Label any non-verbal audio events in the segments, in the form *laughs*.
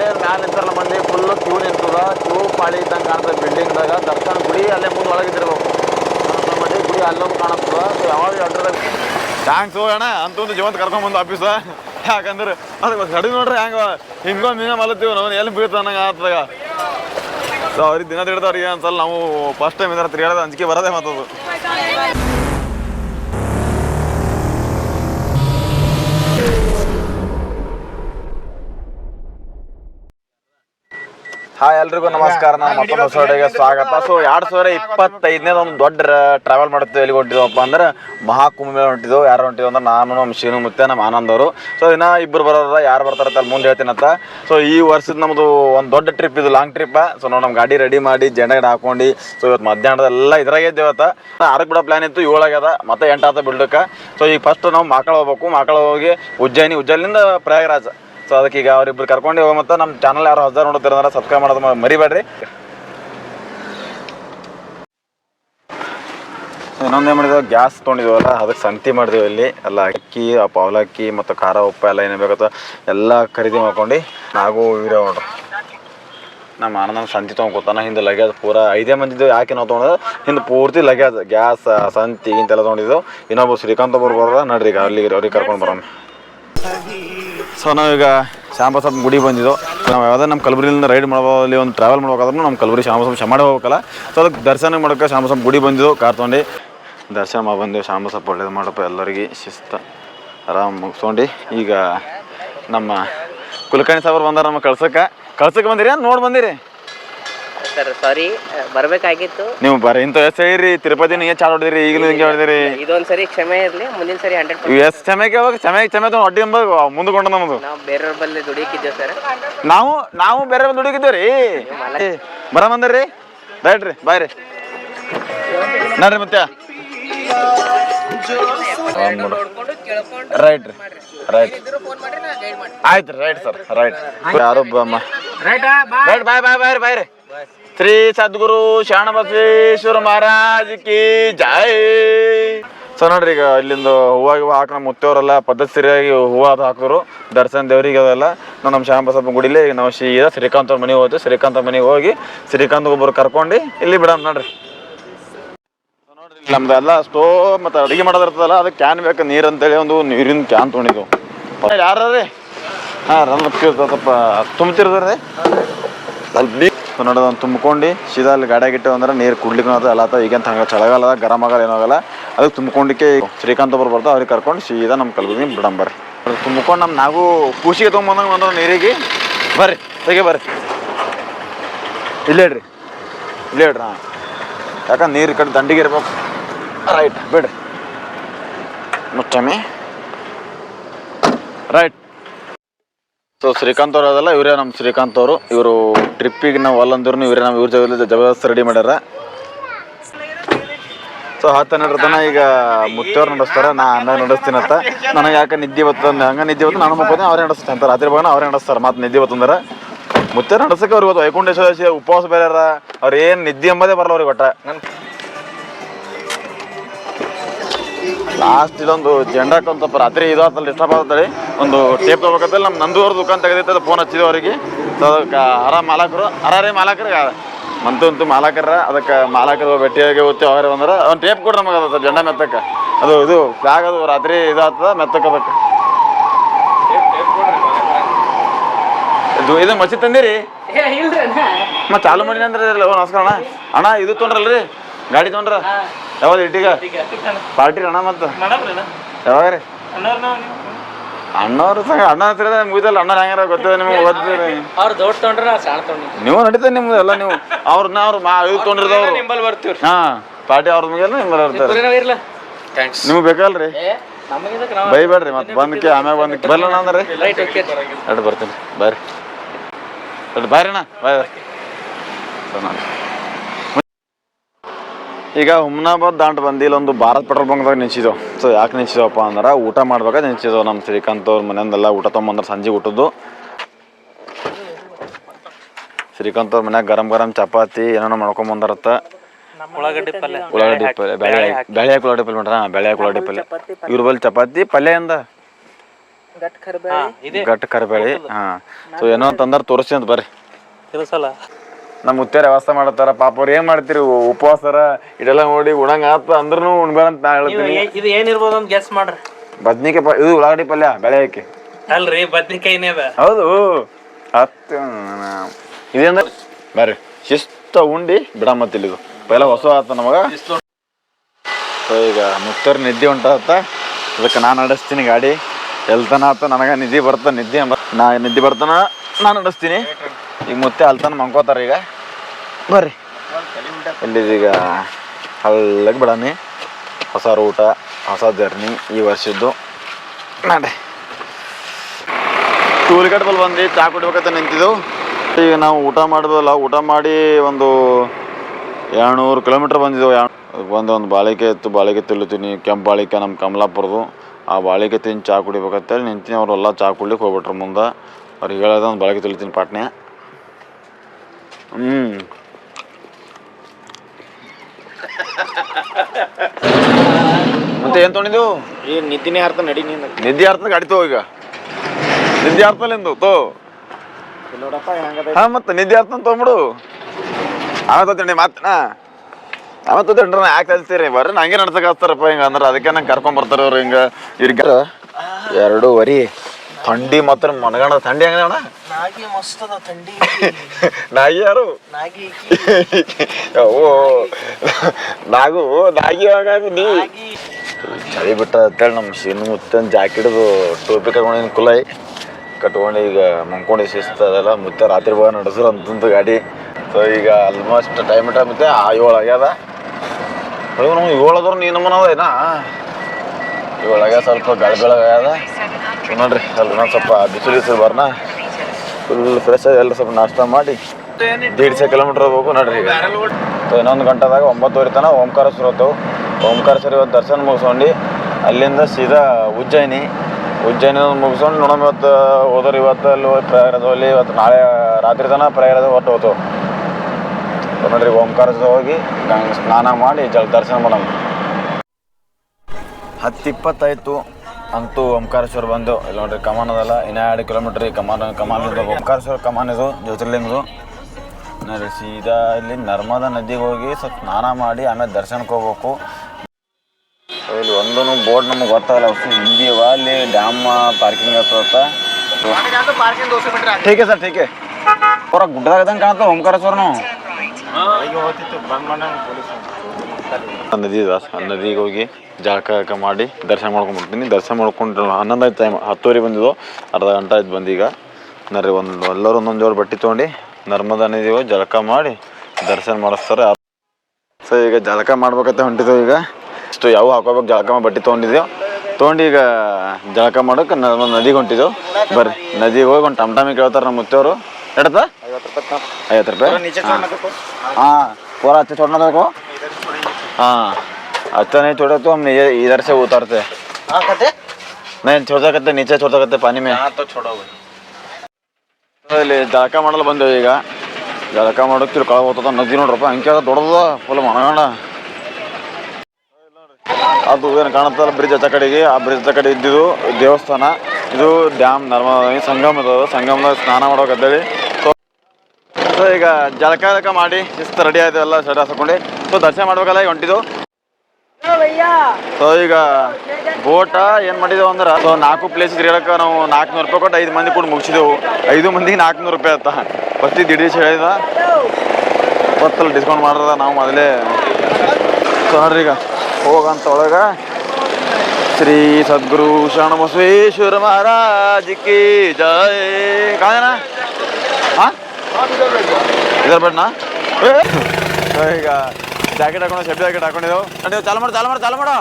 ಪಾಳಿ ಮ್ಯಾಲ ನಿಂತಾರಲ್ಲ ಮಂದಿ ಫುಲ್ ಕ್ಯೂ ನಿಂತದ ಕ್ಯೂ ಪಾಳಿ ಇದ್ದಂಗೆ ಕಾಣ್ತದೆ ಬಿಲ್ಡಿಂಗ್ದಾಗ ದರ್ಶನ ಗುಡಿ ಅಲ್ಲೇ ಮುಂದೆ ಒಳಗಿದ್ದಿರ್ಬೇಕು ಮಂದಿ ಗುಡಿ ಅಲ್ಲೊಂದು ಕಾಣತ್ತದ ಸೊ ಯಾವಾಗ ಅಡ್ರದಾಗ ಥ್ಯಾಂಕ್ಸ್ ಅಣ್ಣ. ಅಂತೂ ಜೀವಂತ ಕರ್ಕೊಂಬಂದು ಆಫೀಸ ಯಾಕಂದ್ರೆ ಅದಕ್ಕೆ ಸಡಿ ನೋಡ್ರಿ ಹ್ಯಾಂಗ ಹಿಂಗೋ ಮೀನ ಮಲತ್ತೀವಿ ನಾವು? ಎಲ್ಲಿ ಬೀಳ್ತಾವ ನಂಗೆ ಆತದಾಗ ಸೊ ಅವ್ರಿಗೆ ದಿನ ತಿಡ್ದವ್ರಿಗೆ ಅನ್ಸಲ್ಲ ನಾವು ಫಸ್ಟ್ ಟೈಮ್ ಇದ್ರೆ ತಿರ್ಗಾಡೋದು ಅಂಜಿಕೆ ಬರೋದೇ ಮಾತದು ಹಾಯ್ ಎಲ್ರಿಗೂ ನಮಸ್ಕಾರ. ನಮ್ಮ ಮತ್ತೊಂದು ಸೋಡಿಗೆ ಸ್ವಾಗತ. ಸೊ ಎರಡ್ ಸಾವಿರ ಇಪ್ಪತ್ತೈದನೇ ಒಂದು ದೊಡ್ಡ ಟ್ರಾವೆಲ್ ಮಾಡ್ತೀವಿ ಎಲ್ಲಿಗೆ ಹೊಂಟಿದ್ವಪ್ಪ ಅಂದ್ರೆ ಮಹಾಕುಂಭ ಮೇಲೆ ಹೊಂಟಿದ್ವು. ಯಾರು ಹೊಂಟಿದ್ವು ಅಂದ್ರೆ ನಾನು ನಮ್ಮ ಶೀನು ಮತ್ತೆ ನಮ್ಮ ಆನಂದ್ ಅವರು. ಸೊ ಇನ್ನ ಇಬ್ಬರು ಬರೋದ ಯಾರು ಬರ್ತಾರೆ ಅಲ್ಲಿ ಮುಂದೆ ಹೇಳ್ತೀನಂತ ಸೊ ಈ ವರ್ಷದ ನಮ್ಮದು ಒಂದು ದೊಡ್ಡ ಟ್ರಿಪ್ ಇದು ಲಾಂಗ್ ಟ್ರಿಪ್ ಸೊ ನಾವು ನಮ್ಮ ಗಾಡಿ ರೆಡಿ ಮಾಡಿ ಜೆಂಡ ಹಾಕೊಂಡು ಸೊ ಇವತ್ತು ಮಧ್ಯಾಹ್ನದೆಲ್ಲ ಇದ್ರಾಗೆ ಇದ್ದೇವೆ ಇವತ್ತು ಆರಕ್ಕೆ ಬಿಡೋ ಪ್ಲಾನ್ ಇತ್ತು ಏಳಾಗ್ಯದ ಮತ್ತೆ ಎಂಟಾತ ಬಿಡ್ಲಿಕ್ಕೆ. ಸೊ ಈಗ ಫಸ್ಟ್ ನಾವು ಮಾಕಳ ಹೋಗ್ಬೇಕು. ಮಾಕಳ ಹೋಗಿ ಉಜ್ಜಯಿನಿ ಉಜ್ಜಯಿನಿಂದ ಪ್ರಯಾಗರಾಜ್. ಸೊ ಅದಕ್ಕೆ ಈಗ ಅವ್ರಿಬ್ರು ಕರ್ಕೊಂಡು ಹೋಗೋ ಮತ್ತೆ ನಮ್ಮ ಚಾನಲ್ ಯಾರು ಹೊಸ ನೋಡ್ತಿರಂದ್ರೆ ಸಬ್ಸ್ಕ್ರೈಬ್ ಮಾಡೋದು ಮರಿಬೇಡ್ರಿ. ಇನ್ನೊಂದೇ ಮಾಡಿದ್ವಿ? ಗ್ಯಾಸ್ ತೊಗೊಂಡಿದ್ವಲ್ಲ, ಅದಕ್ಕೆ ಸಂತಿ ಮಾಡಿದ್ವಿ ಇಲ್ಲಿ. ಎಲ್ಲ ಅಕ್ಕಿ, ಆ ಪಾವಲಕ್ಕಿ ಮತ್ತು ಖಾರ, ಉಪ್ಪು ಎಲ್ಲ ಏನೇ ಬೇಕತ್ತ ಎಲ್ಲ ಖರೀದಿ ಮಾಡ್ಕೊಂಡು ನಾವು ವೀಡಿಯೋ ನೋಡ್ರಿ. ನಮ್ಮ ಆನಂದ ಸಂತಿ ತೊಗೊಂಡ್ಕೊತಾನ. ಹಿಂದೆ ಲಗೇಜ್ ಪೂರ ಐದೇ ಮಂದಿದ್ದು ಯಾಕೆ ನಾವು ತೊಗೊಂಡು ಹಿಂದೆ ಪೂರ್ತಿ ಲಗೇಜ್ ಗ್ಯಾಸ್, ಸಂತಿ ಇಂತೆಲ್ಲ ತೊಗೊಂಡಿದ್ದು. ಇನ್ನೊಬ್ಬ ಶ್ರೀಕಾಂತ್ ಒಬ್ಬರು ಬರೋದ ನಡ್ರಿ ಈಗ ಅಲ್ಲಿಗೆ ಅವ್ರಿಗೆ ಕರ್ಕೊಂಡು ಬರೋಣ. ಸೊ ನಾವೀಗ ಶ್ಯಾಮಬಸಪ್ಪ ಗುಡಿ ಬಂದಿದ್ದು. ನಾವು ಯಾವುದೇ ನಮ್ಮ ಕಲಬುರಗಿಯಿಂದ ರೈಡ್ ಮಾಡಲಿ ಒಂದು ಟ್ರಾವೆಲ್ ಮಾಡ್ಬೇಕಾದ್ರೂ ನಮ್ಮ ಕಲಬುರಗಿ ಶ್ಯಾಮಬಸಪ್ಪ ಶಮಾಡಿ ಹೋಗಬೇಕಲ್ಲ. ಸೊ ಅದಕ್ಕೆ ದರ್ಶನ ಮಾಡೋಕೆ ಶ್ಯಾಮಬಸಪ್ಪ ಗುಡಿ ಬಂದಿದ್ದು, ಕಾರ್ ತೊಗೊಂಡು. ದರ್ಶನ ಮಾಡಿ ಬಂದೆವು ಶ್ಯಾಮಬಸಪ್ಪ ಒಳ್ಳೇದು ಮಾಡಪ್ಪ ಎಲ್ಲರಿಗೆ ಶಿಸ್ತ, ಆರಾಮ್ ಮುಗಿಸ್ಕೊಂಡು. ಈಗ ನಮ್ಮ ಕುಲಕರ್ಣಿ ಸಾಬ್ರು ಬಂದಾರ, ನಮ್ಮ ಕಳ್ಸಕ್ಕೆ. ಕಳ್ಸಕ್ಕೆ ಬಂದಿರಿ ನೋಡಿ ಬಂದಿರಿ. ಸರ್ ಸಾರಿ ಬರಬೇಕಾಗಿತ್ತು. ನೀವು ಬರ ಇಂತ ಎಸ್ ಹೇಳಿರಿ ತಿರುಪತಿನ ಏನು ಚಾಲು ಹೊಡೆದಿರಿ ಈಗಲೂ ಹಿಂಗೆ ಹೊಡೆದಿರಿ? ಇದೊಂದ್ಸರಿ ಕ್ಷಮೆ ಇರಲಿ ಮುಂದಿನ ಸರಿ ಹಂಡ್ರೆಡ್ ಎಷ್ಟು ಚಮೆಗೆ ಹೋಗಿ ಕ್ಷಮೆ ಕ್ಷಮೆ ತೊಗೊಂಡು ಅಡ್ಡಿ ಎಂಬ ಮುಂದ್ಕೊಂಡು ನಮ್ಮದು ನಾವು ಬೇರೆಯವ್ರ ಬಲ್ಲಿ ದುಡಿಯಕ್ಕಿದ್ದೇವೆ ಸರ್. ನಾವು ನಾವು ಬೇರೆ ಒಂದು ರೀ. ಬರ ಬಂದ್ರಿ ರೈಟ್ ರೀ. ಬಾಯ್ ರೀ ನೋಡ್ರಿ ಮತ್ತೆ. ರೈಟ್ ರೀ ರೈಟ್ ಆಯ್ತು ರೈಟ್ ಸರ್ ರೈಟ್ ಯಾರು ರೈಟ್ ಬಾಯ್ ಬಾಯ್ ಬಾಯ್ ರೀ ಬಾಯ್ ರೀ ಶ್ರೀ ಸದ್ಗುರು ಶರಣಬಸವೇಶ್ವರ ಮಹಾರಾಜ್ ಕಿ ಜೈ. ಸೊ ನೋಡ್ರಿ ಈಗ ಇಲ್ಲಿಂದ ಹೂವ ಗಿವ ಹಾಕಿ ನಮ್ಮ ಮುತ್ತೇವರೆಲ್ಲ ಪದ್ಧತಿ ಸರಿಯಾಗಿ ಹೂವು ಅದು ಹಾಕಿದ್ರು. ದರ್ಶನ್ ದೇವ್ರಿಗೆ ಅದೆಲ್ಲ. ನಾವು ನಮ್ಮ ಶ್ಯಾಮಬಸಪ್ಪ ಗುಡಿಲಿ ಈಗ ನಾವು ಶ್ರೀ ಶ್ರೀಕಾಂತ್ ಅವ್ರ ಮನೆಗೆ ಹೋದ್ವಿ ಶ್ರೀಕಾಂತ್ ಮನೆಗೆ ಹೋಗಿ ಶ್ರೀಕಾಂತ್ ಒಬ್ಬರು ಕರ್ಕೊಂಡು ಇಲ್ಲಿ ಬಿಡೋಣ ನೋಡ್ರಿ. ನಮ್ದು ಎಲ್ಲ ಸ್ಟೋವ್ ಮತ್ತು ಅಡುಗೆ ಮಾಡೋದಿರ್ತದಲ್ಲ ಅದು ಕ್ಯಾನ್ ಬೇಕು ನೀರು ಅಂತೇಳಿ ಒಂದು ನೀರಿನ ಕ್ಯಾನ್ ತೊಗೊಂಡಿದ್ದು ಯಾರು ರೀ? ಹಾಂ ರನ್ ಸ್ವಲ್ಪ ತುಂಬ್ತಿರ್ದ್ರಿ ಸೊ ನೋಡೋದು ಒಂದು ತುಂಬ್ಕೊಂಡು ಸೀದಾ ಅಲ್ಲಿ ಗಾಡಿಯಾಗಿಟ್ಟು ಅಂದ್ರೆ ನೀರು ಕುಡ್ಲಿಕ್ಕೆ ಅದು ಅಲ್ಲ ಈಗಂತ ಹಂಗೆ ಚಳಿಗಾಲ ಗರಮ್ ಆಗಲ್ಲ ಏನಾಗಲ್ಲ ಅದಕ್ಕೆ ತುಂಬ್ಕೊಂಡಿಕ್ಕೆ ಶ್ರೀಕಾಂತ್ ಒಬ್ಬರು ಬರ್ತಾವೆ ಅವ್ರಿಗೆ ಕರ್ಕೊಂಡು ಸೀದಾ ನಮ್ಮ ಕಲ್ಬುರ್ಗಿ ಬಿಡಂಬರ್ರಿ ತುಂಬಿಕೊಂಡು ನಮ್ಮ ನಾವು ಖುಷಿಗೆ ತೊಗೊಂಬಂದಂಗೆ ಬಂದ್ರೆ ನೀರಿಗೆ. ಬರ್ರಿ, ತೆಗೆ ಬರ್ರಿ. ಇಲ್ಲೇಡ್ರಿ ಇಲ್ಲೇಡ್ರಿ ಹಾಂ ಯಾಕಂದ್ರೆ ನೀರು ಕಡೆ ದಂಡಿಗೆ ಇರ್ಬೇಕು. ರೈಟ್ ಬಿಡ್ರಿ. ಮುಚ್ಚಮಿ. ರೈಟ್ ಸೊ ಶ್ರೀಕಾಂತ್ ಅವ್ರು ಅದಲ್ಲ, ಇವರೇ ನಮ್ಮ ಶ್ರೀಕಾಂತ್ ಅವರು. ಇವರು ಟ್ರಿಪ್ಪಿಗೆ ನಾವು ಅಲ್ಲಂದ್ರು ಇವರೇ ನಮ್ಮ ಇವ್ರ ಜೊತೆ ಜಬರ್ದಸ್ತ್ ರೆಡಿ ಮಾಡ್ಯಾರ. ಸೊ ಹತ್ತು ಹನ್ನೆರಡು ಈಗ ಮುತ್ತವ್ರು ನಡೆಸ್ತಾರ, ನಾ ಅನ್ನ ಅಂತ. ನನಗೆ ಯಾಕೆ ನಿದ್ದೆ ಬರ್ತದೆ ಹಂಗೆ ನಿದ್ದೆ ಬರ್ತದೆ, ನಾನು ಮಕ್ಕೋತೀನಿ ಅವರೇ ನಡೆಸ್ತಾರೆ ಅಂತ. ರಾತ್ರಿ ಭಾಗನ ಅವರೇ ನಡೆಸ್ತಾರೆ, ಮತ್ತೆ ನಿದ್ದೆ ಬತ್ತಂದ್ರೆ ಮುತ್ತೆ ನಡೆಸಕ್ಕೆ ಅವ್ರಿಗೆ ಇವತ್ತು ವೈಕುಂಠೇಶ್ವರ ಉಪವಾಸ ಬೇರೆ ಅವ್ರು ಏನು ನಿದ್ದೆ ಎಂಬುದೇ ಬರಲ್ಲ ಅವ್ರಿಗೆ ಒಟ್ಟ. ಲಾಸ್ಟ್ ಒಂದು ಸ್ವಲ್ಪ ರಾತ್ರಿ ಇದು ಆತಲ್ಲ ಡಿಸ್ಟರ್ಬ್ ಆಗುತ್ತೆ ಒಂದು ಟೇಪ್ ತೊಗೋಬೇಕಂತೇಳಿ ನಮ್ಮ ನಂದೂರ್ ದುಕಾನ್ ಅದು ಫೋನ್ ಹಚ್ಚಿದೆ ಅವರಿಗೆ. ಸೊ ಅದಕ್ಕೆ ಅರ ಮಾಲಕರು ಅರಾರೇ ಮಾಲಕರಿಗೆ ಮಾಲಕರು ಮಂತು ಅಂತೂ ಮಾಲಕರ ಅದಕ್ಕೆ ಮಾಲಕರು ಭೇಟಿಯಾಗಿ ಹೋಗ್ತಿ ಅವ್ರೆ ಬಂದ್ರೆ ಒಂದು ಟೇಪ್ ಕೊಡ್ರಿ ನಮಗೆ ಅದು ಜಂಡ ಮೆತ್ತಕ್ಕೆ. ಅದು ಇದು ಫ್ಲಾಗ್ ಅದು ರಾತ್ರಿ ಇದು ಆಗ್ತದೆ ಮೆತ್ತಕ್ಕೆ ಅದಕ್ಕೆ. ಇದು ಇದು ಮಸಿ ತಂದಿರಿ? ಮತ್ತೆ ಚಾಲು ಮಾಡಿ ಅಂದ್ರೆ ನಮಸ್ಕಾರ ಅಣ್ಣ. ಅಣ್ಣ ಇದು ತೊಗೊಂಡ್ರಲ್ರಿ ಗಾಡಿ ತೊಗೊಂಡ್ರ ಯಾವ್ದು ಇಟ್ಟಿಗ? ಪಾರ್ಟಿ ಅಣ್ಣ ಮತ್ತೆ? ಯಾವಾಗ ರೀ? ಅಣ್ಣವ್ರು ಸಂಗ ಅಣ್ಣ ಹತ್ರ ಮುಗಿದಲ್ಲ ಅಣ್ಣ ಹೆಂಗಾರ ಗೊತ್ತದ ನಿಮ್ಗೆ ಗೊತ್ತಿದೆ ಅವ್ರು ದೊಡ್ಡ ತೊಗೊಂಡ್ರೆ ನಾವು ಸಣ್ಣ ತೊಗೊಂಡು ನೀವು ನಡೀತದೆ ನಿಮ್ದು ಎಲ್ಲ ನೀವು ಅವ್ರನ್ನ ಅವ್ರು ಮಾ ಇದು ತೊಗೊಂಡಿರ್ದವ್ರು. ನಿಂಬಲ್ ಬರ್ತೀವಿ ಹಾ ಪಾರ್ಟಿ ಅವ್ರ ಮುಗಿಯಲ್ಲ ನಿಂಬಲ್ಲಿ ಬರ್ತಾರೆ. ನಿಮ್ಗೆ ಬೇಕಲ್ರಿ? ಬೈಬೇಡ್ರಿ ಮತ್ತೆ ಬಂದಕ್ಕೆ ಆಮ್ಯಾಗ ಬಂದಕ್ಕೆ ಬರಲ್ಲ ಅಂದ್ರೆ. ರೈಟ್ ಓಕೆ ಎರಡು ಬರ್ತೀನಿ. ಬರ್ರಿ ಎರಡು ಬಾರಿ ಅಣ್ಣ. ಬಾಯ್. ನಾನು ಈಗ ಹುಮ್ನಾಬಾದ್ ದಾಂಟ್ ಬಂದು ಇಲ್ಲೊಂದು ಭಾರತ್ ಪೆಟ್ರೋಲ್ ಬಂಕ್ದಾಗ ನಿಂಚಿದ್ದೆವು ಸೊ ಯಾಕೆ ನಿಂಚಿದವಪ್ಪ ಅಂದ್ರೆ ಊಟ ಮಾಡ್ಬೇಕಾದ್ರೆ ನಿಂಚಿದ್ದೆವು ನಮ್ಮ ಶ್ರೀಕಾಂತ್ ಅವ್ರ ಮನೆಯಿಂದೆಲ್ಲ ಊಟ ತೊಗೊಂಬಂದ್ರೆ ಸಂಜೆ ಊಟದ್ದು. ಶ್ರೀಕಾಂತ್ ಅವ್ರ ಮನ್ಯಾಗ ಗರಂ ಗರಂ ಚಪಾತಿ ಏನೇನೋ ಮಾಡ್ಕೊಂಬಂದಾರತ್ತ ಉಳ್ಳಾಗಡ್ಡಿ ಪಲ್ಯ. ಉಳ್ಳಾಗಡ್ಡಿ ಪಲ್ಯ ಬೇಳೆ ಬೇಳೆ ಹಾಕಿ ಉಳ್ಳಾಗಡ್ಡಿ ಪಲ್ಯ ಮಾಡ್ರ? ಬೇಳೆ ಹಾಕಿ ಉಳ್ಳಾಗಡ್ಡಿ ಪಲ್ಯ. ಇವ್ರ ಬಲ್ಲಿ ಚಪಾತಿ ಪಲ್ಯ ಅಂದ ಗಟ್ಟ ಕರಿಬೇಳಿ. ಹಾ ಸೊ ಏನೋ ಅಂತಂದ್ರೆ ತೋರಿಸಿ ಅಂತ ಬರ್ರಿ. ನಮ್ಮ ಮುತ್ಯಾರ ವ್ಯವಸ್ಥೆ ಮಾಡತ್ತಾರ. ಪಾಪ ಅವ್ರು ಏನ್ ಮಾಡ್ತೀರಿ? ಉಪವಾಸರ ಇದೆಲ್ಲ ನೋಡಿ ಉಣಂಗ ಆತ ಅಂದ್ರೂ ಉಣ್ಬೇಡ ಅಂತ ನಾ ಹೇಳ್ತೀನಿ. ಇದು ಏನಿರ್ಬೋದು ಅಂತ ಗೆಸ್ ಮಾಡ್ರಿ. ಬದ್ನಿಕಾಯಿ ಪ ಇದು ಉಳ್ಳಾಗಡ್ಡಿ ಪಲ್ಯ ಬೆಳೆ ಹಾಕಿ ಅಲ್ರಿ ಬದ್ನಿಕಾಯಿನೇ ಅದ. ಹೌದು. ಹತ್ತು ಇದೇನ ಬರ್ರಿ. ಶಿಸ್ತ ಉಂಡಿ ಬಿಡ ಇದು ಪೈಲ ಹೊಸ ಆತ ನಮಗ. ಈಗ ಮುತ್ತರ್ ನಿದ್ದೆ ಹೊಂಟತ್ತ ಅದಕ್ಕೆ ನಾನು ನಡೆಸ್ತೀನಿ ಗಾಡಿ. ಎಲ್ತನ ಆತ ನನಗ ನಿದ್ದೆ ಬರ್ತ ನಿದ್ದೆ ಅಂಬ- ನಾ ನಿದ್ದೆ ಬರ್ತಾನ ನಾನು ನಡೆಸ್ತೀನಿ. ಈಗ ಮತ್ತೆ ಅಲ್ತನ ಮಂಕೋತಾರ ಈಗ? ಬರ್ರಿ. ಇಲ್ಲಿದೀಗ ಹಳ್ಳಗೆ ಬಿಡಾನಿ. ಹೊಸ ರೂಟ ಹೊಸ ಜರ್ನಿ ಈ ವರ್ಷದ್ದು. ನಡೆ ಟೂಲ್ ಗೇಟ್ ಬಲ್ ಬಂದು ಚಾ ಕುಡಿಬೇಕಂತ ನಿಂತಿದ್ದೆವು ಈಗ ನಾವು ಊಟ ಮಾಡಿದ್ವಲ್ಲ ಊಟ ಮಾಡಿ ಒಂದು ಎರಡ್ನೂರು ಕಿಲೋಮೀಟ್ರ್ ಬಂದಿದ್ದೆವು ಬಂದು ಒಂದು ಬಾಳಿಕೆ ಇತ್ತು ಬಾಳಿಕೆ ತಿಳ್ತೀನಿ. ಕೆಂಪು ಬಾಳಿಕೆ ನಮ್ಮ ಕಮಲಾಪುರದು. ಆ ಬಾಳಿಕೆ ತಿಂದು ಚಾ ಕುಡಿಬೇಕಂತೇಳಿ ನಿಂತೀನಿ. ಅವರೆಲ್ಲ ಚಾ ಕುಡ್ಲಿಕ್ಕೆ ಹೋಗ್ಬಿಟ್ರು ಮುಂದೆ. ಅವ್ರಿಗೆ ಹೇಳ್ದೆ ಒಂದು ಬಾಳಿಕೆ ತಿಳ್ತೀನಿ ಪಾಟ್ನೆ. ಹ್ಞೂ ಮತ್ತೆ ಏನ್ ತೊಗೊಂಡಿದ್ದು? ಈ ನಿದ್ದಿನೇ ಅರ್ಥ ನಡಿ ನೀನು. ನಿದ್ದೆ ಅರ್ಥ ಗಾಡಿ ತೋ ಈಗ. ನಿದ್ದೆ ಅರ್ಥಲಿಂದು ತೋ. ನೋಡಪ್ಪ ಹೆಂಗದ ಹಾ ಮತ್ತೆ ನಿದ್ದೆ ಅರ್ಥ ತೊಗೊಂಬಿಡು. ಆಮೇಲೆ ತೊಗೊಂಡಿ ಮಾತನಾ ಆಮೇಲೆ ತೊಗೊಂಡ್ರೆ ನಾ ಯಾಕೆ ಕಲ್ತೀರಿ ಬರ್ರಿ ನಂಗೆ ನಡ್ಸಕ್ಕೆ ಹಚ್ತಾರಪ್ಪ ಹಿಂಗ ಅಂದ್ರೆ ಅದಕ್ಕೆ ನಂಗೆ ಕರ್ಕೊಂಡ್ ಬರ್ತಾರ ಅವ್ರು ಹಿಂಗ. ಇವ್ರಿಗೆ ಎರಡೂವರಿ ಥಂಡಿ ಮಾತ್ರ ಮನಗಣ ಥಂಡಿ ಹಂಗ ಅಣ್ಣ? ನಾಗಿ ಮಸ್ತ್ ಅದ ಥಂಡಿ. *laughs* ನಾಗಿ ಯಾರು? ನಾಗಿ ಓ *laughs* ನಾಗು ನಾಗಿ ನೀ? ಚಳಿ ಬಿಟ್ಟ ಅಂತೇಳಿ ನಮ್ಮ ಸೀನು ಮುತ್ತನ್ ಜಾಕೆಟ್ದು ಟೋಪಿ ಕಟ್ಕೊಂಡಿನ ಕುಲೈ ಕಟ್ಕೊಂಡು ಈಗ ಮಂಕೊಂಡು ಶಿಸ್ತ ಅದೆಲ್ಲ ಮುತ್ತ ರಾತ್ರಿ ಬಾ ನಡೆಸ್ರು ಅಂತಂದು ಗಾಡಿ. ಸೊ ಈಗ ಆಲ್ಮೋಸ್ಟ್ ಟೈಮ್ ಟೈಮ್ ಮತ್ತೆ ಆ ಏಳು ಆಗ್ಯದ. ಅಯ್ಯೋ ನಮ್ಗೆ ಏಳು ಆದ್ರೂ ನೀ ಏನಾ? ಏಳಾಗ ಏಳು ಸ್ವಲ್ಪ ಗಾಳಿ ಬೆಳಗಾಗ್ಯದ ನೋಡ್ರಿ. ಅಲ್ಲಿ ಇನ್ನೊಂದು ಸ್ವಲ್ಪ ಬಿಸಿಲು ಬಿಸಿಲು ಬರ್ನ. ಫುಲ್ ಫ್ರೆಶ್ ಆಗಿ ಎಲ್ಲ ಸ್ವಲ್ಪ ನಾಷ್ಟ ಮಾಡಿ ದೀಡ್ಸೆ ಕಿಲೋಮೀಟರ್ ಹೋಗ್ಬೇಕು ನೋಡ್ರಿ ಈಗ. ಇನ್ನೊಂದು ಗಂಟೆದಾಗ ಒಂಬತ್ತುವರೆ ತನಕ ಓಂಕಾರೇಶ್ವರ ಓಂಕಾರ ಸರಿ ಇವತ್ತು ದರ್ಶನ ಮುಗಿಸ್ಕೊಂಡು, ಅಲ್ಲಿಂದ ಸೀದಾ ಉಜ್ಜಯಿನಿ. ಉಜ್ಜಯಿನಿ ಮುಗಿಸ್ಕೊಂಡು ನೋಡೋಣ ಇವತ್ತು ಹೋದ್ರೆ ಇವತ್ತು ಅಲ್ಲಿ ಹೋಗಿ ಪ್ರಯಾಗರಾಜಲ್ಲಿ ಇವತ್ತು ನಾಳೆ ರಾತ್ರಿ ತನಕ ಪ್ರಯಾಗರಾಜ ಹೊಟ್ಟು ಹೋಗ್ತವೆ. ನೋಡ್ರಿ ಓಂಕಾರ ಹೋಗಿ ಸ್ನಾನ ಮಾಡಿ ಜಲ ದರ್ಶನ ಮಾಡೋಣ. ಹತ್ತು ಇಪ್ಪತ್ತಾಯ್ತು ಅಂತೂ ಓಂಕಾರೇಶ್ವರ ಬಂದು ಇಲ್ಲಿ ನೋಡ್ರಿ ಕಮಾನ್ ಅದಲ್ಲ ಇನ್ನ ಎರಡು ಕಿಲೋಮೀಟ್ರ್ ಈ ಕಮಾನ್ ಕಮಾನ್ ಓಂಕಾರೇಶ್ವರ ಕಮಾನ್ ಇದು ಜ್ಯೋತಿರ್ಲಿಂಗದು. ನೋಡ್ರಿ ಸೀದಾ ಇಲ್ಲಿ ನರ್ಮದಾ ನದಿಗೆ ಹೋಗಿ ಸ್ವಲ್ಪ ಸ್ನಾನ ಮಾಡಿ ಆಮೇಲೆ ದರ್ಶನಕ್ಕೆ ಹೋಗ್ಬೇಕು. ಇಲ್ಲಿ ಒಂದೂ ಬೋರ್ಡ್ ನಮಗೆ ಗೊತ್ತಾಗಲ್ಲ ಅಷ್ಟು ಹಿಂದಿ ಅವ. ಅಲ್ಲಿ ಡ್ಯಾಮ್ ಪಾರ್ಕಿಂಗ್ ಆಗ್ತದ ಟೀಕೆ ಸರ್ ಠೀಕೆ. ಪೂರ ಗುಡ್ಡದಾಗದಂಗೆ ಕಾಣ್ತದೆ ಓಂಕಾರೇಶ್ವರನು ಹೋಗ್ತಿತ್ತು ಬಂದ್ ಮಾಡ ಪೊಲೀಸ್ ನದಿ ಇದೆ. ಆ ನದಿಗೆ ಹೋಗಿ ಜಳಕ ಮಾಡಿ ದರ್ಶನ ಮಾಡ್ಕೊಂಡು ಬರ್ತೀನಿ ದರ್ಶನ ಮಾಡ್ಕೊಂಡು ಹನ್ನೊಂದು ಆಯ್ತು ಟೈಮ್ ಹತ್ತುವರೆ ಬಂದಿದ್ದು. ಅರ್ಧ ಗಂಟೆ ಆಯ್ತು ಬಂದು ಈಗ ನರಿ ಒಂದು ಎಲ್ಲರೂ ಒಂದೊಂದು ಜೋರು ಬಟ್ಟೆ ತೊಗೊಂಡು ನರ್ಮದಾ ನದಿಗೆ ಜಳಕ ಮಾಡಿ ದರ್ಶನ ಮಾಡಿಸ್ತಾರೆ. ಸೊ ಈಗ ಜಳಕ ಮಾಡ್ಬೇಕಂತ ಹೊಂಟಿದ್ದೇವೆ ಈಗ. ಇಷ್ಟು ಯಾವ ಹಾಕೋಬೇಕು ಜಳಕ ಮಾಡಿ ಬಟ್ಟೆ ತೊಗೊಂಡಿದ್ದೆವು ತೊಗೊಂಡು ಈಗ ಜಳಕ ಮಾಡೋಕೆ ನರ್ಮದ ನದಿಗೆ ಹೊಂಟಿದ್ದೆವು ಬರ್ರಿ ನದಿಗೆ ಹೋಗಿ ಒಂದು ಟಮ್ ಟಮಿಗೆ ಕೇಳ್ತಾರೆ ನಮ್ಮ ಮುತ್ತವರು. ಎಡತ್ತ ಐವತ್ತು ರೂಪಾಯಿ. ಹಾಂ. ಪೂರ ಹತ್ತು ಚೊಡ್ನದಕ್ಕೂ छोड़ना देखो हाँ पूरा अच्छे छोड़ना देखो हाँ अच्छा नहीं छोड़े तो हम नीचे इधर से उतरते हाँ कहते नहीं छोड़ सकते नीचे छोड़ सकते पानी में हाँ तो छोड़ो भाई ಇಲ್ಲಿ ಜಳಕ ಮಾಡಲು ಬಂದೇವು ಈಗ ಜಳಕ ಮಾಡೋಕೆ ತಿಳ್ಕೊಳ ಹೋಗ್ತದ ನದಿ ನೋಡ್ರಪ್ಪ ಹಂಗೆ ದೊಡ್ಡದ ಫುಲ್ ಮನಗಂಡ ಅದು ಏನು ಕಾಣುತ್ತಲ್ಲ ಬ್ರಿಡ್ಜ್ ಹಚ್ಚ ಕಡೆಗೆ ಆ ಬ್ರಿಡ್ಜ್ ಹಚ್ಚ ಕಡೆ ಇದ್ದಿದ್ದು ದೇವಸ್ಥಾನ ಇದು ಡ್ಯಾಮ್ ನರ್ಮದಾ ಸಂಗಮ ಅದು ಸಂಗಮದಾಗ ಸ್ನಾನ ಮಾಡೋಕಂತೇಳಿ ಸೊ ಸೊ ಈಗ ಜಳಕ ಜಳಕ ಮಾಡಿ ಶಿಸ್ತು ರೆಡಿ ಆಯ್ತು ಎಲ್ಲ ಶರ್ಟ್ ಹಾಕೊಂಡು ಸೊ ದರ್ಶನ ಮಾಡ್ಬೇಕಲ್ಲ ಈಗ ಹೊಂಟಿದ್ದು ಸೊ ಈಗ ಬೋಟ ಏನು ಮಾಡಿದೆವು ಅಂದ್ರೆ ಸೊ ನಾಲ್ಕು ಪ್ಲೇಸ್ ಇರೋಕ್ಕೆ ನಾವು ನಾಲ್ಕುನೂರು ರೂಪಾಯಿ ಕೊಟ್ಟು ಐದು ಮಂದಿ ಕೂಡ ಮುಗಿಸಿದೆವು. ಐದು ಮಂದಿಗೆ ನಾಲ್ಕುನೂರು ರೂಪಾಯಿ ಆಯ್ತಾ? ಫಸ್ಟಿಗೆ ದಿಢೀರ್ ಹೇಳಿದ ಗೊತ್ತಲ್ಲ ಡಿಸ್ಕೌಂಟ್ ಮಾಡ್ರದ ನಾವು ಮೊದಲೇ. ಸೊ ನೋಡ್ರಿ ಈಗ ಹೋಗಂತ ಒಳಗೆ ಶ್ರೀ ಸದ್ಗುರು ಶರಣ ಬಸವೇಶ್ವರ ಮಹಾರಾಜ್ ಕಿ ಜಯ ಕಾಯನ ಹಾಂ? ಈಗ ಜಾಕೆಟ್ ಹಾಕೊಂಡು ಶೆಬಿ ಜಾಕೆಟ್ ಹಾಕೊಂಡಿದ್ದೆವು. ನೀವು ಚಾಲು ಮಾಡು ಚಾಲು ಮಾಡು ಚಾಲು ಮಾಡು.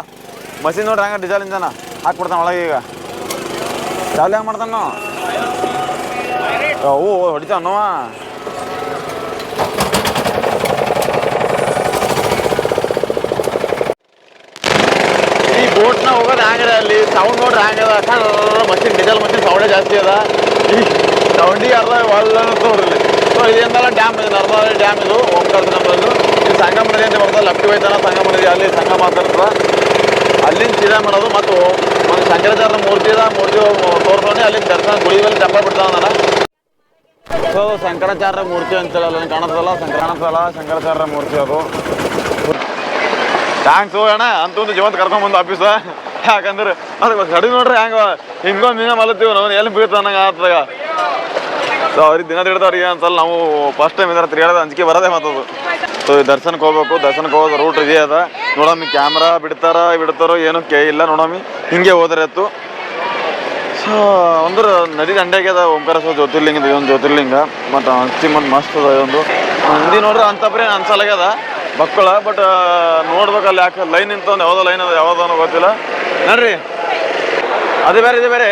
ಮಷಿನ್ ನೋಡ್ರಿ ಹಂಗೆ ಡಿಸೈಲ್ ಇಂಜನ ಹಾಕ್ಬಿಡ್ತಾನೆ ಒಳಗೆ ಈಗ. ಚಾಲು ಹೆಂಗೆ ಮಾಡ್ತಾನ ಅವು ಹೊಡಿತಾವ ನೋವ. ಈ ಬೋಟ್ನ ಹೋಗೋದು ಹ್ಯಾಂಗದ ಅಲ್ಲಿ? ಸೌಂಡ್ ನೋಡ್ರಿ ಹ್ಯಾಂಗದ ಮಷಿನ್, ಡೀಸೆಲ್ ಮಷಿನ್ ಸೌಂಡೇ ಜಾಸ್ತಿ ಅದ. ಈ ಸೌಂಡಿಗೆ ಅರ್ಧ ಒಳ್ಳೆ ನೋಡ್ರಿ ಸೊ ಇದೆಲ್ಲ ಡ್ಯಾಮ್ ಇದು, ನರ್ಮದಾ ಡ್ಯಾಮ್ ಇದು, ಓಂಕಾರ ನಮ್ಮದು ಇದು. ಸಂಗಮ ನದಿ ಅಂತ ಬರ್ತದೆ ಲಕ್ಷ್ಮೀ ವೈತನ ಸಂಗಮ ನದಿ, ಅಲ್ಲಿ ಸಂಗಮ ಮಾತಾಡ್ತದ ಅಲ್ಲಿಂದ ಸೀದಾ ಮಾಡೋದು ಮತ್ತು ಒಂದು ಶಂಕರಾಚಾರ್ಯ ಮೂರ್ತಿ ಇದೆ ಮೂರ್ತಿ ತೋರ್ಸೋಣ ಅಲ್ಲಿ ದರ್ಶನ ಗುಳಿ ಮೇಲೆ ಚಪ್ಪ ಬಿಡ್ತಾನ ಸೊ ಶಂಕರಾಚಾರ್ಯ ಮೂರ್ತಿ ಅಂತೇಳಲ್ಲ ಕಾಣಿಸಲ್ಲ ಕಾಣತ್ತಲ್ಲ ಶಂಕರಾಚಾರ್ಯ ಮೂರ್ತಿ ಅದು. ಥ್ಯಾಂಕ್ಸ್ ಅಣ್ಣ. ಅಂತೊಂದು ಜೀವಂತ ಕರ್ಕೊಂಬಂದು ಆಫೀಸ ಯಾಕಂದ್ರೆ ಅದಕ್ಕೆ ಸಡಿ ನೋಡ್ರಿ ಹ್ಯಾಂಗ ಹಿಂಗೋ ಮೀನ ಮಲತ್ತೀವಿ ನಾವು, ಎಲ್ಲಿ ಬೀಳ್ತಾವ ನಂಗೆ ಆತದಾಗ ಸೊ ಅವ್ರಿಗೆ ದಿನ ತಿಡ್ದವ್ರಿಗೆ ಅನ್ಸಲ್ಲ ನಾವು ಫಸ್ಟ್ ಟೈಮ್ ಇದಾರೆ ತಿರುಗಾಡೋದು ಅಂಜಿಕೆ ಬರೋದೇ ಮಾತದು ಸೊ ದರ್ಶನಕ್ಕೆ ಹೋಗ್ಬೇಕು, ದರ್ಶನಕ್ಕೆ ಹೋಗೋದು ರೂಟ್ ಇದೇ ಅದ. ನೋಡಮ್ಮಿ ಕ್ಯಾಮ್ರಾ ಬಿಡ್ತಾರ, ಬಿಡ್ತಾರೋ, ಏನೂ ಕೇ, ಇಲ್ಲ ನೋಡಮ್ಮಿ, ಹಿಂಗೆ ಹೋದ್ರೆ ಎತ್ತು. ಸೊ ಅಂದ್ರೆ ನದಿ ದಂಡೆಗೆ ಅದ ಓಂಕಾರೇಶ್ವರ ಜ್ಯೋತಿರ್ಲಿಂಗ ಇದೊಂದು ಜ್ಯೋತಿರ್ಲಿಂಗ. ಮತ್ತು ಮತ್ತು ಮಸ್ತ್ ಅದ ಇದೊಂದು ನಂದಿ ನೋಡ್ರಿ ಅಂತಪ್ರಿ ಅನ್ಸಲಾಗ್ಯದ ಮಕ್ಕಳ ಬಟ್ ಅಲ್ಲಿ ಯಾಕೆ ಲೈನ್ ನಿಂತೊಂದು, ಯಾವುದೋ ಲೈನ್ ಅದ, ಯಾವುದೋ ಗೊತ್ತಿಲ್ಲ. ನೋಡ್ರಿ. ಅದು ಬೇರೆ, ಇದು ಬೇರೆ.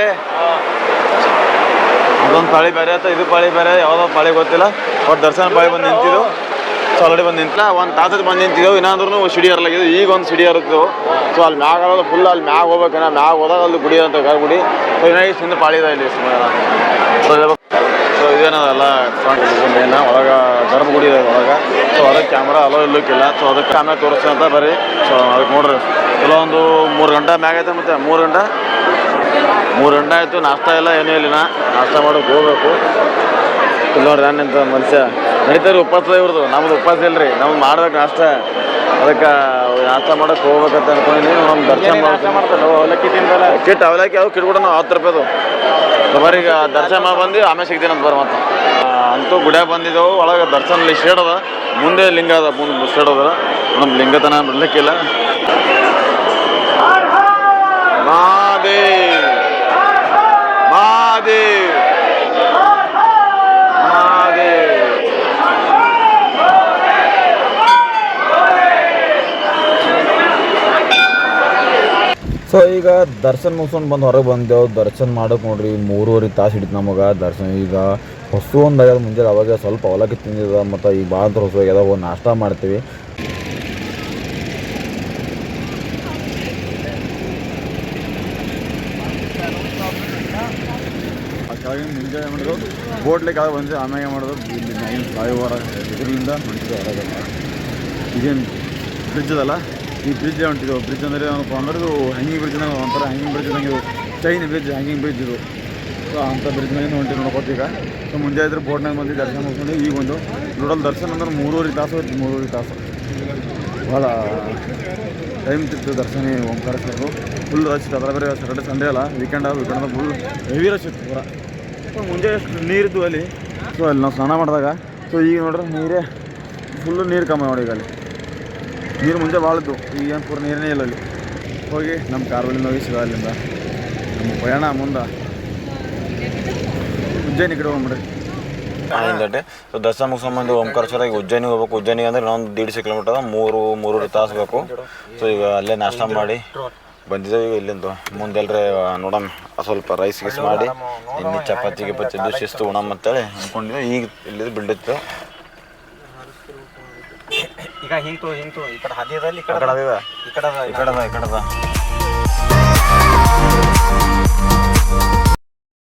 ಅದೊಂದು ಪಾಳಿ ಬೇರೆ ಆಯ್ತು ಇದು ಪಾಳಿ ಬೇರೆ, ಯಾವುದೋ ಪಾಳಿ ಗೊತ್ತಿಲ್ಲ. ಒಟ್ಟು ದರ್ಶನ ಪಾಳಿ ಬಂದು ನಿಂತಿದ್ದು. ಸೊ ಬಂದು ನಿಂತಿಲ್ಲ ಒಂದು ತಾಸದ ಬಂದು ನಿಂತಿದ್ದೆವು ಇನ್ನಾದ್ರೂ ಸಿಡಿ ಹರಲಾಗಿದ್ದು ಈಗ ಒಂದು ಸಿಡಿ ಹರಿತ್ತು ಸೊ, ಅಲ್ಲಿ ಮ್ಯಾಗ ಫುಲ್ ಅಲ್ಲಿ ಮ್ಯಾಗ ಹೋಗ್ಬೇಕನ್ನ ಮ್ಯಾಗ ಹೋದಾಗ ಅಲ್ಲಿ ಗುಡಿ ಅಂತ ಕಾರ್ ಗುಡಿ ಸೊ ಇನ್ನೂ ಹಿಂದೆ ಪಾಳಿ ಇದೆ ಇಲ್ಲಿ. ಸೊ ಸೊ ಇದೇನದಲ್ಲ ಏನೋ ಒಳಗೆ ಗರ್ಭಗುಡಿ ಇದೆ ಒಳಗೆ. ಸೊ ಅದಕ್ಕೆ ಕ್ಯಾಮ್ರಾ ಅಲೋ ಇಲ್ಲಕ್ಕಿಲ್ಲ ಸೊ ಅದಕ್ಕೆ ಕ್ಯಾಮ್ರಾ ಅಂತ ಬರ್ರಿ. ಸೊ ಅದಕ್ಕೆ ನೋಡ್ರಿ. ಕೆಲವೊಂದು ಮೂರು ಗಂಟೆ ಮ್ಯಾಗ ಐತೆ ಮತ್ತೆ ಮೂರು ಗಂಟೆ ಮೂರು ಗಂಟೆ ಆಯಿತು ನಾಷ್ಟ ಇಲ್ಲ ಏನೂ ಇಲ್ಲಿನ. ನಾಷ್ಟ ಮಾಡೋಕೆ ಹೋಗ್ಬೇಕು. ಇಲ್ಲಿ ನೋಡ್ರಿ ನಾನಿಂತ ಮನುಷ್ಯ. ನಡೀತಾರೆ ಉಪವಾಸ ಇವ್ರದ್ದು ನಮ್ದು ಉಪವಾಸ ಇಲ್ರಿ. ನಮ್ಗೆ ಮಾಡ್ಬೇಕು ನಾಷ್ಟ. ಅದಕ್ಕೆ ನಾಷ್ಟ ಮಾಡಕ್ಕೆ ಹೋಗ್ಬೇಕಂತ ಅನ್ಕೊಂಡಿದ್ದೀನಿ ನಮ್ಮ ದರ್ಶನ ಮಾಡ್ತಾರೆ? ಅವಲಕ್ಕಿ ತಿಂದಲ್ಲ ಕಿಟ್ ಅವಲಕ್ಕಿ ಅವು ಕಿಟ್ಬಿಡ ನಾವು ಹತ್ತು ರೂಪಾಯಿದು. ಬರೀಗ ದರ್ಶನ ಮಾಡಿ ಬಂದು ಆಮೇಲೆ ಸಿಗ್ತೀನಿ ಅಂತ ಬರೋ ಮತ್ತೆ. ಅಂತೂ ಗುಡಿಯಾಗ ಬಂದಿದ್ದೆವು. ಒಳಗೆ ದರ್ಶನ ಶೇಡ್ ಅದ. ಮುಂದೆ ಲಿಂಗ ಅದ. ಮುಂದೆ ಶೇಡ್ ಅದ. ನಮ್ಮ ಲಿಂಗತನ ಬಿಡ್ಲಿಕ್ಕಿಲ್ಲ ಮಹಾದೇವ್! ಸೊ ಈಗ ದರ್ಶನ ಮುಗಿಸ್ಕೊಂಡು ಬಂದು ಹೊರಗೆ ಬಂದೆವು ದರ್ಶನ ಮಾಡೋಕೆ ನೋಡ್ರಿ, ಮೂರುವರೆ ತಾಸು ಹಿಡಿತು ನಮಗೆ. ದರ್ಶನ ಈಗ ಹೊಸು ಒಂದು ಆಗ್ಯದ ಮುಂಜಾನೆ ಅವಾಗ ಸ್ವಲ್ಪ ಅವಲಕ್ಕಿ ತಿಂದಿದ, ಮತ್ತು ಈಗ ಭಾಳ ಅಂತ ಹೊಸ ಆಗ್ಯದ ನಾಷ್ಟ ಮಾಡ್ತೀವಿ. ಕೆಳಗಿನ ಮುಂಜಾನೆ ಮಾಡಿದ್ರು ಬೋಟ್ಲೆ ಕೆಳಗೆ ಬಂದು ಆಮೇಲೆ ಮಾಡಿದ್ರು ಇಲ್ಲಿ ನೈನ್ ಫ್ಲೈಓವರ್ ಇದರಿಂದ ಹೊಂಟಿದ್ದು ಹೊರಗೆ. ಇದೇನು ಬ್ರಿಡ್ಜ್ ಅದಲ್ಲ ಈ ಬ್ರಿಡ್ಜ್ ಹೊಂಟಿದ್ದು ಬ್ರಿಡ್ಜ್ ಅಂದರೆ ಏನಪ್ಪ ಅಂದ್ರೆ ಇದು ಹ್ಯಾಂಗಿಂಗ್ ಬ್ರಿಡ್ಜ್ ಒಂಥರ ಹ್ಯಾಂಗಿಂಗ್ ಬ್ರಿಡ್ಜ್ ಇದು ಚೈನ್ ಬ್ರಿಡ್ಜ್ ಹ್ಯಾಂಗಿಂಗ್ ಬ್ರಿಡ್ಜ್ ಇದು. ಸೊ ಅಂಥ ಬ್ರಿಡ್ಜ್ ಮೇಲೆ ಹೊಂಟಿ ನೋಡ್ಕೋತ ಈಗ. ಸೊ ಮುಂಜಾನೆ ಇದ್ರೆ ಬೋಟ್ನಾಗ ಬಂದು ದರ್ಶನ ಮಾಡ್ಕೊಂಡು ಈಗ ಒಂದು ನೋಡಲ್ ದರ್ಶನ ಅಂದ್ರೆ ಮೂರುವರೆ ತಾಸು ಹೋಯ್ತು ಮೂರುವರೆ ತಾಸು. ಭಾಳ ಟೈಮ್ ತಿತ್ತು ದರ್ಶನ ಓಂಕಾರ ಫುಲ್ ರಶ್ ಇತ್ತು ಅದರ ಬೇರೆ ಸಾಟರ್ಡೆ ಸಂಡೇ ಅಲ್ಲ weekend weekend full heavy rush ಇತ್ತು ಪೂರ. ಮುಂಜಾನೆ ನೀರು ನೀರಿದ್ದು ಅಲ್ಲಿ. ಸೊ ಅಲ್ಲಿ ನಾವು ಸ್ನಾನ ಮಾಡಿದಾಗ ಸೊ ಈಗ ನೋಡ್ರಿ ನೀರೇ ಫುಲ್ಲು ನೀರು ಕಮ್ಮಿ ನೋಡಿ ಈಗ ಅಲ್ಲಿ. ನೀರು ಮುಂದೆ ಭಾಳದ್ದು ಈಗ ಏನು ಪೂರ ನೀರೇ ಇಲ್ಲ ಅಲ್ಲಿ. ಹೋಗಿ ನಮ್ಮ ಕಾರ್ವಲಿಂದ ಹೋಗಿ ಸಿಗ ಅಲ್ಲಿಂದ. ನಮ್ಮ ಪ್ರಯಾಣ ಮುಂದೆ. ಉಜ್ಜಯಿನಿ ಕಡೆ ಹೋಗ್ಬಿಡ್ರಿ. ಹಿಂದಟ್ಟೆ ಸೊ ದರ್ಶನ ಮುಗಿಸ್ಕೊಂಬಂದು ಓಂಕಾರೇಶ್ವರ ಈಗ ಉಜ್ಜಯಿನಿ ಹೋಗ್ಬೇಕು. ಉಜ್ಜಯಿನಿ ಅಂದ್ರೆ ಇನ್ನೊಂದು ದೀಡ್ಸೆ ಕಿಲೋಮೀಟರ್ ಮೂರು, ಮೂರುವರೆ ತಾಸು ಬೇಕು. ಸೊ ಈಗ ಅಲ್ಲೇ ನಾಷ್ಟ ಮಾಡಿ. ಬಂದಿದ್ದೇವೆ ಈಗ ಇಲ್ಲಿಂದ. ಮುಂದೆ ಎಲ್ಲರೇ ನೋಡಮ್ ಸ್ವಲ್ಪ ರೈಸ್ ಗೀಸ್ ಮಾಡಿ ಇನ್ನು ಚಪಾತಿ ಗಿಪಾತಿ ಇದ್ದು ಶಿಸ್ತು ಉಣಮ್ ಅಂತೇಳಿ ಅಂದ್ಕೊಂಡಿದ್ದೆ ಈಗ ಇಲ್ಲಿದ್ದು ಬಿಲ್ಡಿತ್ತು. ಈಗ ಹಿಂತು ಹಿಂತು ಈ ಕಡೆ ಹದಿದಲ್ಲಿ ಈ ಕಡೆ ಈ ಕಡೆ ಈ ಕಡೆ ಅದ ಈ ಕಡೆ ಅದ.